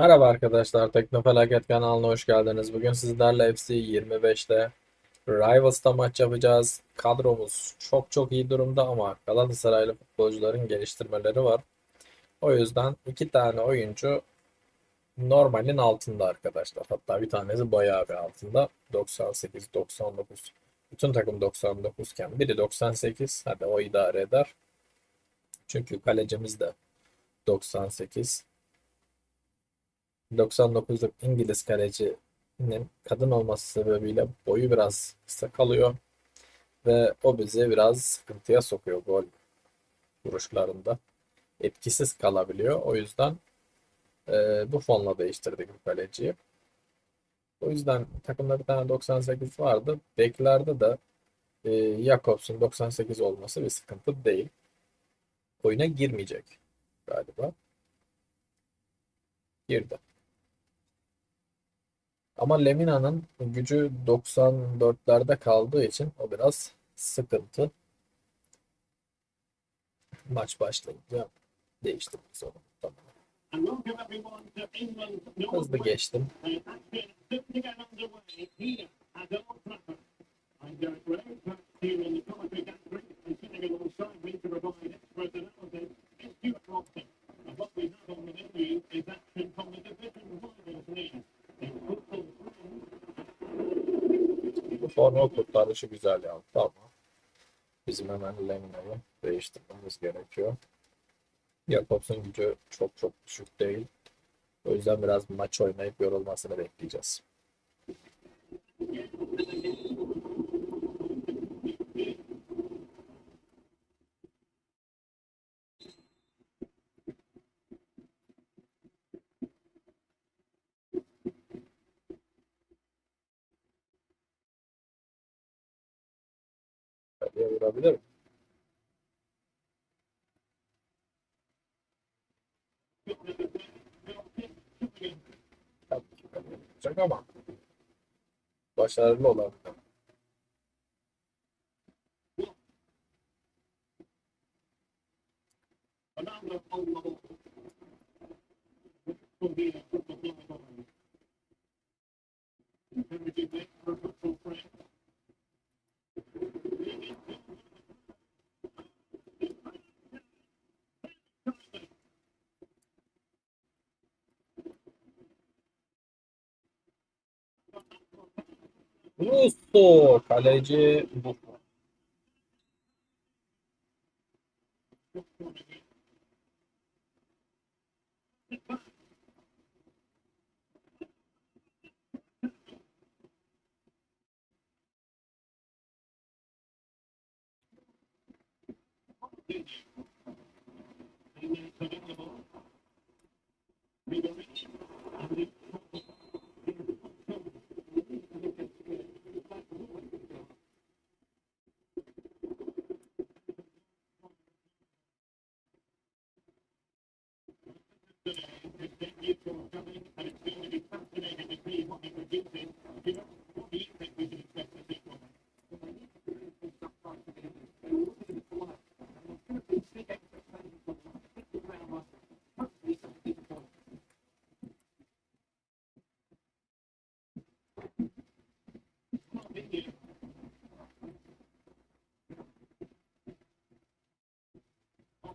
Merhaba arkadaşlar, Teknofelaket kanalına hoş geldiniz. Bugün sizlerle FC 25'te Rivals'ta maç yapacağız. Kadromuz çok çok iyi durumda ama Galatasaraylı futbolcuların geliştirmeleri var. O yüzden iki tane oyuncu normalin altında arkadaşlar. Hatta bir tanesi bayağı bir altında. 98, 99. Bütün takım 99 iken biri 98. Hadi o idare eder. Çünkü kalecimiz de 98. 99'luk İngiliz kalecinin kadın olması sebebiyle boyu biraz kısa kalıyor ve o bizi biraz sıkıntıya sokuyor gol vuruşlarında. Etkisiz kalabiliyor. O yüzden e, bu fonla değiştirdik bu kaleciyi. O yüzden takımda bir tane 98 vardı. Beklerde de e, Jakobs'un 98 olması bir sıkıntı değil. Oyuna girmeyecek galiba. Girdi. Ama Lemina'nın gücü 94'lerde kaldığı için o biraz sıkıntı. Maç başlayınca değiştirdik sonra. Tamam. Hızlı geçtim. Forma kurtarışı güzel yaptı ama bizim hemen Lemina'yı değiştirmemiz gerekiyor. Jakobs'un gücü çok çok düşük değil. O yüzden biraz maç oynayıp yorulmasını bekleyeceğiz. Kaleye vurabilir mi? Tabii ama başarılı olabilir. Russo kaleci Buffon.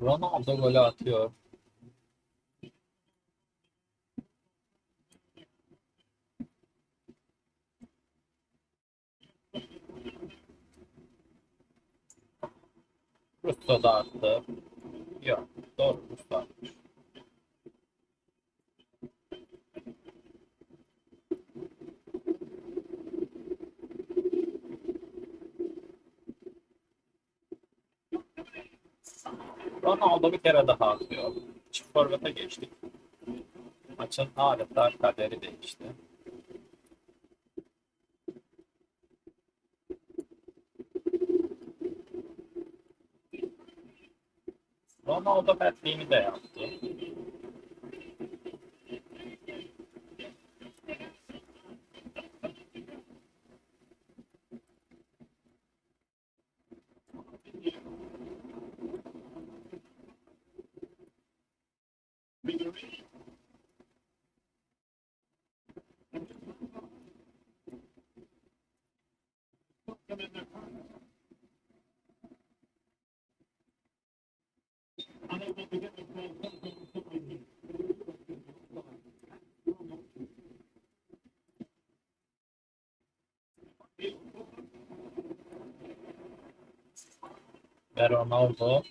Ronaldo golü atıyor. Russo da attı. Yok. Doğru. Russo atmış. Ronaldo bir kere daha atıyor. Çift forvete geçtik. Maçın adeta kaderi değişti. Ronaldo hat-trick'ini de yaptı. Ve Ronaldo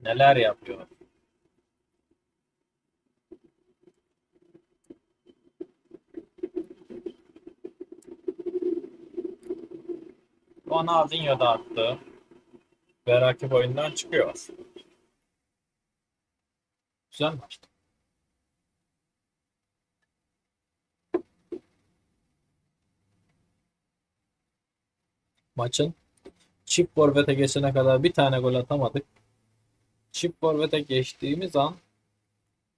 neler yapıyor? Ronaldinho da attı. Ve rakip oyundan çıkıyor. Güzel maçtı. Maçın çift forvete geçene kadar bir tane gol atamadık. Çift forvete geçtiğimiz an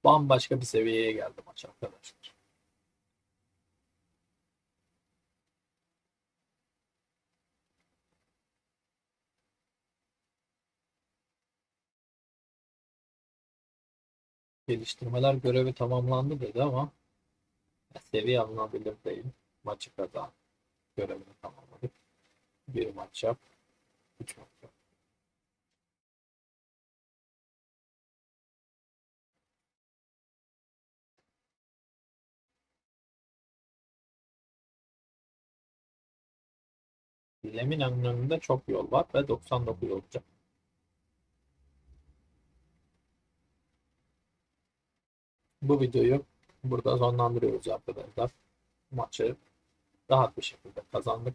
bambaşka bir seviyeye geldi maç arkadaşlar. Geliştirmeler görevi tamamlandı dedi ama seviye alınabilir değil. Maçı kazan. Görevini tamamladık. Bir maç yap. Lemina'nın önünde çok yol var ve 99 olacak. Bu videoyu burada sonlandırıyoruz arkadaşlar. Maçı rahat bir şekilde kazandık.